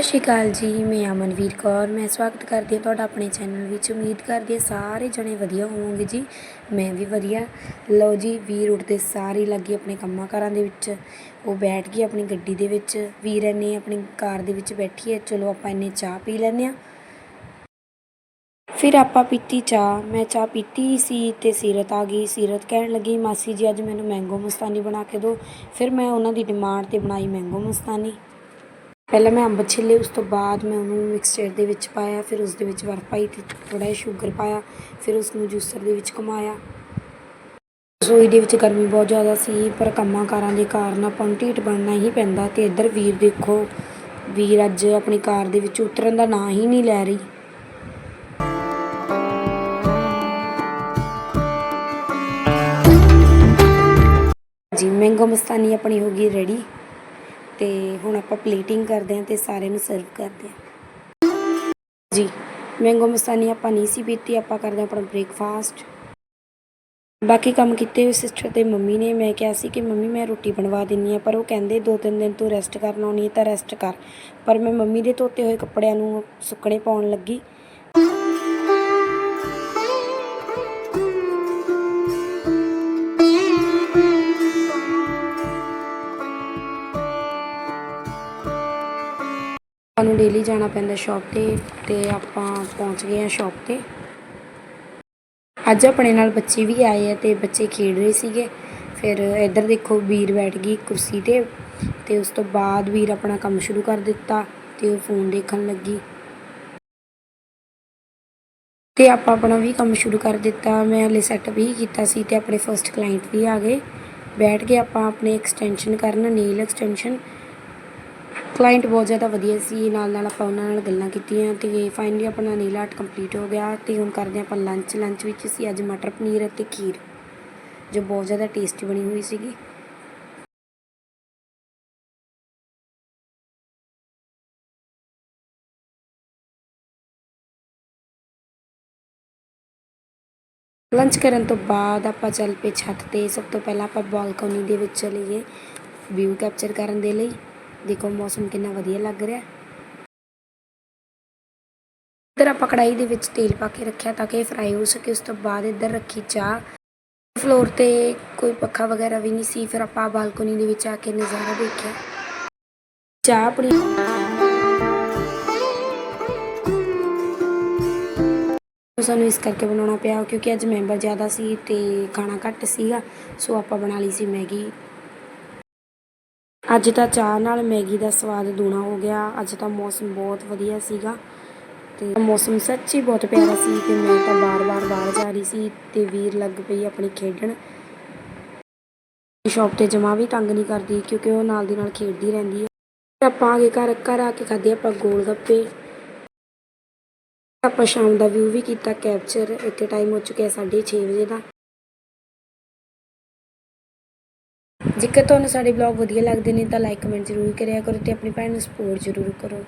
ਸਤਿ ਸ਼੍ਰੀ ਅਕਾਲ ਜੀ, ਮੈਂ ਅਮਨਵੀਰ ਕੌਰ। ਮੈਂ ਸਵਾਗਤ ਕਰਦੀ ਹਾਂ ਤੁਹਾਡਾ ਆਪਣੇ ਚੈਨਲ ਵਿੱਚ। ਉਮੀਦ ਕਰਦੀ ਹਾਂ ਸਾਰੇ ਜਣੇ ਵਧੀਆ ਹੋਵੋਗੇ ਜੀ। ਮੈਂ ਵੀ ਵਧੀਆ। ਲਓ ਜੀ, ਵੀਰ ਉੱਠਦੇ ਸਾਰੇ ਲੱਗੇ ਆਪਣੇ ਕੰਮਾਂ ਕਾਰਾਂ ਦੇ ਵਿੱਚ। ਉਹ ਬੈਠ ਗਈ ਆਪਣੀ ਗੱਡੀ ਦੇ ਵਿੱਚ। ਵੀਰ ਇੰਨੇ ਆਪਣੀ ਕਾਰ ਦੇ ਵਿੱਚ ਬੈਠੀ ਹੈ। ਚਲੋ ਆਪਾਂ ਇੰਨੇ ਚਾਹ ਪੀ ਲੈਂਦੇ ਹਾਂ। ਫਿਰ ਆਪਾਂ ਪੀਤੀ ਚਾਹ। ਮੈਂ ਚਾਹ ਪੀਤੀ ਸੀ ਤੇ ਸੀਰਤ ਆ ਗਈ। ਸੀਰਤ ਕਹਿਣ ਲੱਗੀ, ਮਾਸੀ ਜੀ, ਅੱਜ ਮੈਨੂੰ ਮੈਂਗੋ ਮਸਤਾਨੀ ਬਣਾ ਕੇ ਦਿਓ। ਫਿਰ ਮੈਂ ਉਹਨਾਂ ਦੀ ਡਿਮਾਂਡ ਤੇ ਬਣਾਈ ਮੈਂਗੋ ਮਸਤਾਨੀ। ਪਹਿਲਾਂ ਮੈਂ ਅੰਬ ਛਿੱਲੇ, ਉਸ ਤੋਂ ਬਾਅਦ ਮੈਂ ਉਹਨੂੰ ਮਿਕਸਚਰ ਦੇ ਵਿੱਚ ਪਾਇਆ, ਫਿਰ ਉਸ ਦੇ ਵਿੱਚ ਬਰਫ਼ ਪਾਈ ਤੇ ਥੋੜ੍ਹਾ ਜਿਹਾ ਸ਼ੂਗਰ ਪਾਇਆ, ਫਿਰ ਉਸ ਨੂੰ ਜੂਸਰ ਦੇ ਵਿੱਚ ਘੁਮਾਇਆ। ਰਸੋਈ ਦੇ ਵਿੱਚ ਗਰਮੀ ਬਹੁਤ ਜ਼ਿਆਦਾ ਸੀ, ਪਰ ਕੰਮਾਂ ਕਾਰਾਂ ਦੇ ਕਾਰਨ ਆਪਾਂ ਨੂੰ ਢੀਠ ਬਣਨਾ ਹੀ ਪੈਂਦਾ ਤੇ ਇੱਧਰ ਵੀਰ ਦੇਖੋ, ਵੀਰ ਅੱਜ ਆਪਣੀ ਕਾਰ ਦੇ ਵਿੱਚ ਉਤਰਨ ਦਾ ਨਾਂ ਹੀ ਨਹੀਂ ਲੈ ਰਹੀ। ਜੀ ਮੈਂਗੋ ਮਸਤਾਨੀ ਆਪਣੀ ਹੋ ਗਈ ਰੈਡੀ ਤੇ ਹੁਣ ਆਪਾਂ ਪਲੇਟਿੰਗ ਕਰਦੇ ਹਾਂ ਤੇ ਸਾਰੇ ਨੂੰ ਸਰਵ ਕਰਦੇ ਹਾਂ। ਜੀ ਮੈਂਗੋ ਮਸਤਾਨੀ ਆਪਾਂ ਨਹੀਂ ਸੀ ਪੀਤੀ, ਆਪਾਂ ਕਰਦੇ ਹਾਂ ਆਪਣਾ ਬ੍ਰੇਕਫਾਸਟ ਬਾਕੀ ਕੰਮ ਕੀਤੇ ਹੋਏ ਸਿਸਟਰ ਤੇ ਮੰਮੀ ਨੇ, ਮੈਂ ਕਿਹਾ ਸੀ ਕਿ ਮੰਮੀ ਮੈਂ ਰੋਟੀ ਬਣਵਾ ਦਿੰਨੀ ਆ ਪਰ ਉਹ ਕਹਿੰਦੇ ਦੋ ਤਿੰਨ ਦਿਨ ਤੂੰ ਰੈਸਟ ਕਰਨ ਆਉਣੀ ਹੈ ਤਾਂ ਰੈਸਟ ਕਰ। ਪਰ ਮੈਂ ਮੰਮੀ ਦੇ ਧੋਤੇ ਹੋਏ ਕੱਪੜਿਆਂ ਨੂੰ ਸੁੱਕਣੇ ਪਾਉਣ ਲੱਗੀ। ਸਾਨੂੰ ਡੇਲੀ ਜਾਣਾ ਪੈਂਦਾ ਸ਼ਾਪ ਤੇ ਤੇ ਆਪਾਂ ਪਹੁੰਚ ਗਏ ਹਾਂ ਸ਼ਾਪ ਤੇ। ਅੱਜ ਆਪਣੇ ਨਾਲ ਬੱਚੇ ਵੀ ਆਏ ਆ ਤੇ ਬੱਚੇ ਖੇਡ ਰਹੇ ਸੀਗੇ। ਫਿਰ ਇੱਧਰ ਦੇਖੋ ਵੀਰ ਬੈਠ ਗਈ ਕੁਰਸੀ ਤੇ ਤੇ ਉਸ ਤੋਂ ਬਾਅਦ ਵੀਰ ਆਪਣਾ ਕੰਮ ਸ਼ੁਰੂ ਕਰ ਦਿੱਤਾ ਤੇ ਉਹ ਫੋਨ ਦੇਖਣ ਲੱਗੀ। ਤੇ ਆਪਾਂ ਆਪਣਾ ਵੀ ਕੰਮ ਸ਼ੁਰੂ ਕਰ ਦਿੱਤਾ। ਮੈਂ ਹਲੇ ਸੈਟਅਪ ਹੀ ਕੀਤਾ ਸੀ ਤੇ ਆਪਣੇ ਫਰਸਟ ਕਲਾਇੰਟ ਵੀ ਆ ਗਏ। ਬੈਠ ਕੇ ਆਪਾਂ ਆਪਣੇ ਐਕਸਟੈਂਸ਼ਨ ਕਰਨ ਨੀਲ ਐਕਸਟੈਂਸ਼ਨ ਕਲਾਇੰਟ ਬਹੁਤ ਜ਼ਿਆਦਾ ਵਧੀਆ ਸੀ, ਨਾਲ ਨਾਲ ਆਪਾਂ ਉਹਨਾਂ ਨਾਲ ਗੱਲਾਂ ਕੀਤੀਆਂ ਤੇ ਫਾਈਨਲੀ ਆਪਣਾ ਨੀਲ ਆਰਟ ਕੰਪਲੀਟ ਹੋ ਗਿਆ ਤੇ ਹੁਣ ਕਰਦੇ ਹਾਂ ਆਪਾਂ ਲੰਚ ਲੰਚ ਵਿੱਚ ਸੀ ਅੱਜ ਮਟਰ ਪਨੀਰ ਅਤੇ ਖੀਰ, ਜੋ ਬਹੁਤ ਜ਼ਿਆਦਾ ਟੇਸਟੀ ਬਣੀ ਹੋਈ ਸੀਗੀ। ਲੰਚ ਕਰਨ ਤੋਂ ਬਾਅਦ ਆਪਾਂ ਚੱਲ ਪਏ ਛੱਤ ਤੇ, ਸਭ ਤੋਂ ਪਹਿਲਾਂ ਆਪਾਂ ਬਾਲਕਨੀ ਦੇ ਵਿੱਚ ਚਲੇ ਗਏ ਵਿਊ ਕੈਪਚਰ ਕਰਨ ਦੇ ਲਈ। ਦੇਖੋ ਮੌਸਮ ਕਿੰਨਾ ਵਧੀਆ ਲੱਗ ਰਿਹਾ। ਇੱਧਰ ਆਪਾਂ ਕੜਾਈ ਦੇ ਵਿੱਚ ਤੇਲ ਪਾ ਕੇ ਰੱਖਿਆ ਤਾਂ ਕਿ ਇਹ ਫਰਾਈ ਹੋ ਸਕੇ। ਉਸ ਤੋਂ ਬਾਅਦ ਇੱਧਰ ਰੱਖੀ ਚਾਹ। ਫਲੋਰ ਤੇ ਕੋਈ ਪੱਖਾ ਵਗੈਰਾ ਵੀ ਨਹੀਂ ਸੀ। ਫਿਰ ਆਪਾਂ ਬਾਲਕਨੀ ਦੇ ਵਿੱਚ ਆ ਕੇ ਨਜ਼ਾਰਾ ਦੇਖਿਆ। ਚਾਹ ਆਪਣੀ ਸਾਨੂੰ ਇਸ ਕਰਕੇ ਬਣਾਉਣਾ ਪਿਆ ਕਿਉਂਕਿ ਅੱਜ ਮੈਂਬਰ ਜ਼ਿਆਦਾ ਸੀ ਤੇ ਖਾਣਾ ਘੱਟ ਸੀਗਾ। ਸੋ ਆਪਾਂ ਬਣਾ ਲਈ ਸੀ ਮੈਗੀ। ਅੱਜ ਤਾਂ ਚਾਹ ਨਾਲ ਮੈਗੀ ਦਾ ਸਵਾਦ ਦੂਣਾ ਹੋ ਗਿਆ। ਅੱਜ ਤਾਂ ਮੌਸਮ ਬਹੁਤ ਵਧੀਆ ਸੀਗਾ ਤੇ ਮੌਸਮ ਸੱਚੀ ਬਹੁਤ ਪਿਆਰਾ ਸੀ ਤੇ ਮੈਂ ਤਾਂ ਬਾਰ-ਬਾਰ ਬਾਹਰ ਜਾ ਰਹੀ ਸੀ ਤੇ ਵੀਰ ਲੱਗ ਪਈ ਆਪਣੀ ਖੇਡਣ। ਸ਼ਾਪ ਤੇ ਜਮਾ ਵੀ ਤੰਗ ਨਹੀਂ ਕਰਦੀ ਕਿਉਂਕਿ ਉਹ ਨਾਲ ਦੀ ਨਾਲ ਖੇਡਦੀ ਰਹਿੰਦੀ ਹੈ। ਆਪਾਂ ਆ ਕੇ ਘਰ ਘਰ ਆ ਕੇ ਖਾਧੇ ਆਪਾਂ ਗੋਲ ਗੱਪੇ। ਆਪਾਂ ਸ਼ਾਮ ਦਾ ਵਿਊ ਵੀ ਕੀਤਾ ਕੈਪਚਰ ਇੱਥੇ ਟਾਈਮ ਹੋ ਚੁੱਕਿਆ 6:30 ਵਜੇ ਦਾ। ਜੇਕਰ ਤੁਹਾਨੂੰ ਸਾਡੇ ਬਲੌਗ ਵਧੀਆ ਲੱਗਦੇ ਨੇ ਤਾਂ ਲਾਈਕ ਕਮੈਂਟ ਜ਼ਰੂਰ ਕਰਿਆ ਕਰੋ ਤੇ ਆਪਣੀ ਭੈਣ ਨੂੰ ਸਪੋਰਟ ਜ਼ਰੂਰ ਕਰੋ।